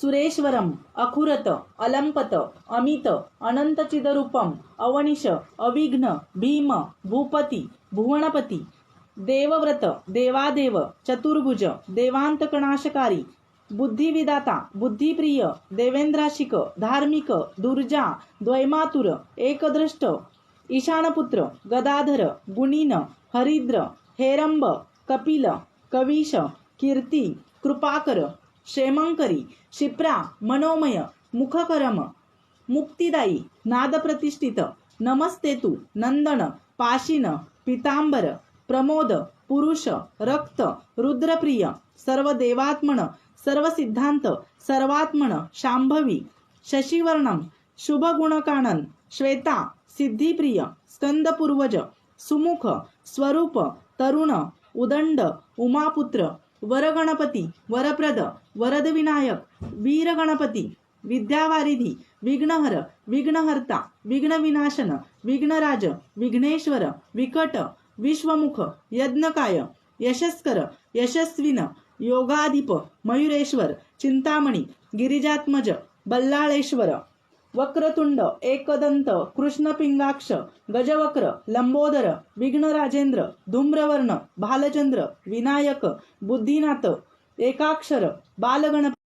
सुरेश्वरम अखुरत अलंपत अमित अनंतचिदरूपम अवनिश अविघ्न भीम भूपती भुवनपती देवव्रत देवादेव चतुर्भुज देवांतकनाशकारी बुद्धिविदाता बुद्धिप्रिय देवेंद्राशिक धार्मिक दुर्जा द्वैमातुर एकदृष्ट ईशानपुत्र गदाधर गुणीन हरिद्र हेरंब कपिल कवीश कीर्ती कृपाकर क्षेमंकरी क्षिप्रा मनोमय मुखकरम मुक्तिदायी नादप्रतिष्ठित नमस्ते तू नंदन पाशिन पितांबर प्रमोद पुरुष रक्त रुद्रप्रिय सर्व देवात्मन सर्व सिद्धांत सर्वात्मन शांभवी शशिवर्णम शुभगुणकानन श्वेता सिद्धिप्रिय स्कंदपूर्वज सुमुख स्वरूप तरुण उदंड उमापुत्र वरगणपती वरप्रद वरदविनायक वीरगणपती विद्यावारिधी विघ्नहर विघ्नहर्ता विघ्नविनाशन विघ्नराज विघ्नेश्वर विकट विश्वमुख यज्ञकाय यशस्कर यशस्विन योगाधिप मयुरेश्वर चिंतामणी गिरिजात्मज बल्लाळेश्वर वक्रतुंड एकदंत कृष्णपिंगाक्ष गजवक्र लंबोदर विघ्नराजेंद्र धूम्रवर्ण भालचंद्र विनायक बुद्धिनाथ एकाक्षर बालगणपती